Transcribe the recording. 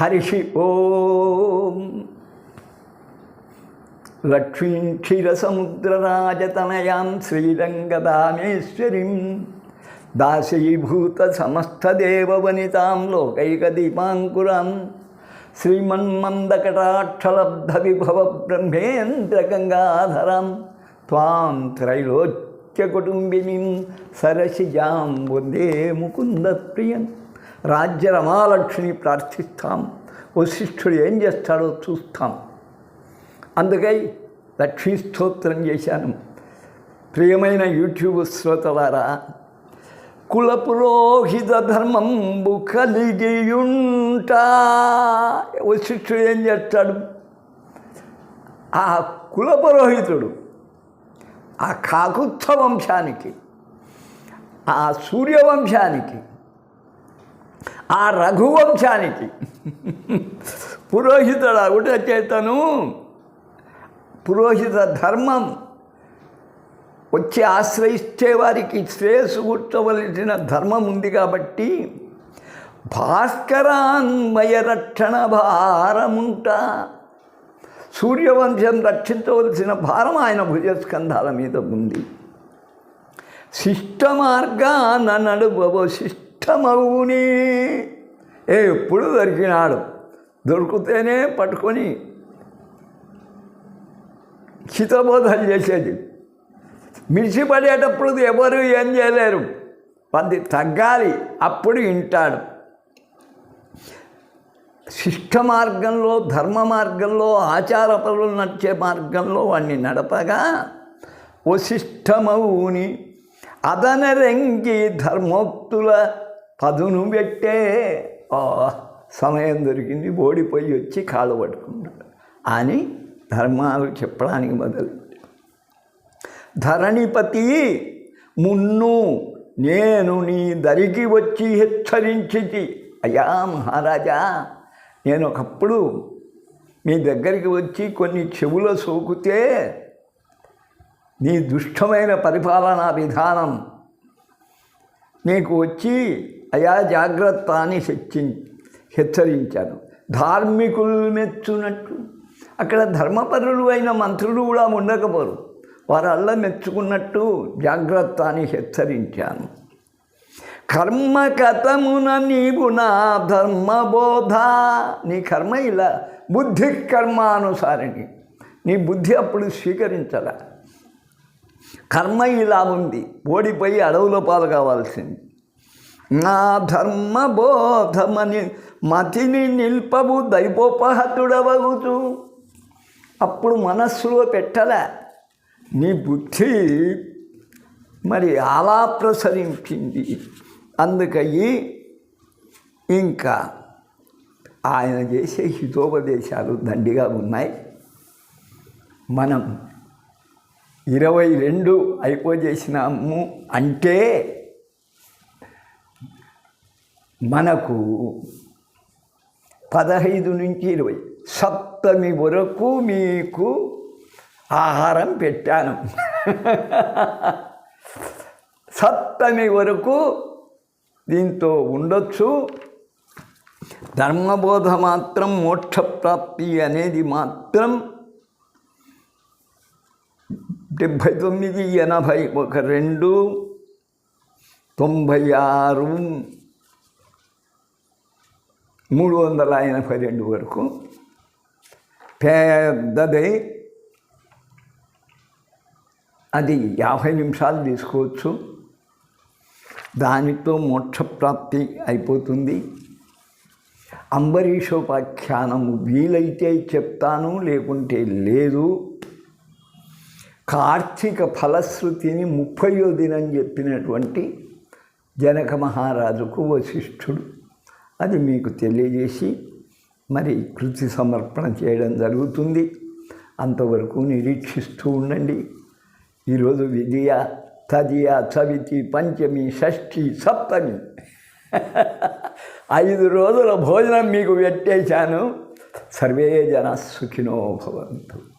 హరిషి ఓం. లక్ష్మీం క్షీరసముద్రరాజతనయాం శ్రీరంగదామేశ్వరీం దాసీభూత సమస్తదేవవనితాం లోకైకదీపాంకురాం. శ్రీమన్మందకటాక్షలబ్ధ విభవ బ్రహ్మేంద్రగంగాధరాం త్వాం త్రైలోక్యకుటుంబినీం సరసిజాం వందే ముకుందప్రియం. రాజ్య రమాలక్ష్మిని ప్రార్థిస్తాం. వశిష్ఠుడు ఏం చేస్తాడో చూస్తాం. అందుకై లక్ష్మీ స్తోత్రం చేశాను. ప్రియమైన యూట్యూబ్ శ్రోతలారా కుల పురోహిత ధర్మంబు కలిగియుంట. వశిష్ఠుడు ఏం చేస్తాడు? ఆ కుల పురోహితుడు ఆ కాకుత్వ వంశానికి ఆ సూర్యవంశానికి ఆ రఘువంశానికి. పురోహితుడు ఒకటే చేతను పురోహిత ధర్మం వచ్చి ఆశ్రయిస్తే వారికి శ్రేయస్సు కూర్చోవలసిన ధర్మం ఉంది కాబట్టి భాస్కరాన్మయ రక్షణ భారముంట. సూర్యవంశం రక్షించవలసిన భారం ఆయన భుజస్కంధాల మీద ఉంది. శిష్ట మార్గాన నడుబవ శిష్టమవుని ఏ ఎప్పుడు దొరికినాడు? దొరికితేనే పట్టుకొని హితబోధలు చేసేది. మిడిసిపడేటప్పుడు ఎవరు ఏం చేయలేరు. పది తగ్గాలి అప్పుడు వింటాడు. శిష్ట మార్గంలో ధర్మ మార్గంలో ఆచార పనులు నడిచే మార్గంలో వాడిని నడపగా వశిష్టమవుని అదనరంగి ధర్మోక్తుల పదును పెట్టే సమయం దొరికింది. ఓడిపోయి వచ్చి కాళ్ళు పట్టుకున్నాడు అని ధర్మాలు చెప్పడానికి మొదలు. ధరణిపతి మున్ను నేను నీ దరికి వచ్చి హెచ్చరించి అయ్యా మహారాజా నేను ఒకప్పుడు మీ దగ్గరికి వచ్చి కొన్ని చెవుల సోకితే నీ దుష్టమైన పరిపాలనా విధానం నీకు వచ్చి అయా జాగ్రత్త అని హెచ్చి హెచ్చరించాను. ధార్మికులు మెచ్చునట్టు అక్కడ ధర్మపరులు అయిన మంత్రులు కూడా ఉండకపోరు. వారల్లా మెచ్చుకున్నట్టు జాగ్రత్త అని హెచ్చరించాను. కర్మ కథమున నీవు నా ధర్మబోధ. నీ కర్మ ఇలా బుద్ధి కర్మానుసారిణి. నీ బుద్ధి అప్పుడు స్వీకరించరా కర్మ ఇలా ఉంది. ఓడిపోయి అడవులో పాలు కావాల్సింది. నా ధర్మ బోధమని మతిని నిల్పవు దైవోపహతుడవగుతూ. అప్పుడు మనస్సులో పెట్టలే నీ బుద్ధి మరి అలా ప్రసరించింది. అందుకయ్యి ఇంకా ఆయన చేసే హితోపదేశాలు దండిగా ఉన్నాయి. మనం ఇరవై రెండు అయిపోజేసినాము అంటే మనకు పదహైదు నుంచి ఇరవై. సప్తమి వరకు మీకు ఆహారం పెట్టాను. సప్తమి వరకు దీంతో ఉండొచ్చు. ధర్మబోధ మాత్రం మోక్షప్రాప్తి అనేది మాత్రం డెబ్భై తొమ్మిది ఎనభై ఒక రెండు తొంభై ఆరు మూడు వందల ఎనభై రెండు వరకు. పెద్దదే. అది యాభై నిమిషాలు తీసుకోవచ్చు. దానితో మోక్షప్రాప్తి అయిపోతుంది. అంబరీషోపాఖ్యానము వీలైతే చెప్తాను లేకుంటే లేదు. కార్తీక ఫలశ్రుతిని ముప్పయో దినం చెప్పినటువంటి జనక మహారాజుకు వశిష్ఠుడు. అది మీకు తెలియజేసి మరి కృతి సమర్పణ చేయడం జరుగుతుంది. అంతవరకు నిరీక్షిస్తూ ఉండండి. ఈరోజు విజయ తదియ చవితి పంచమి షష్ఠి సప్తమి. ఐదు రోజుల భోజనం మీకు పెట్టేశాను. సర్వే జన సుఖినో భవంతు.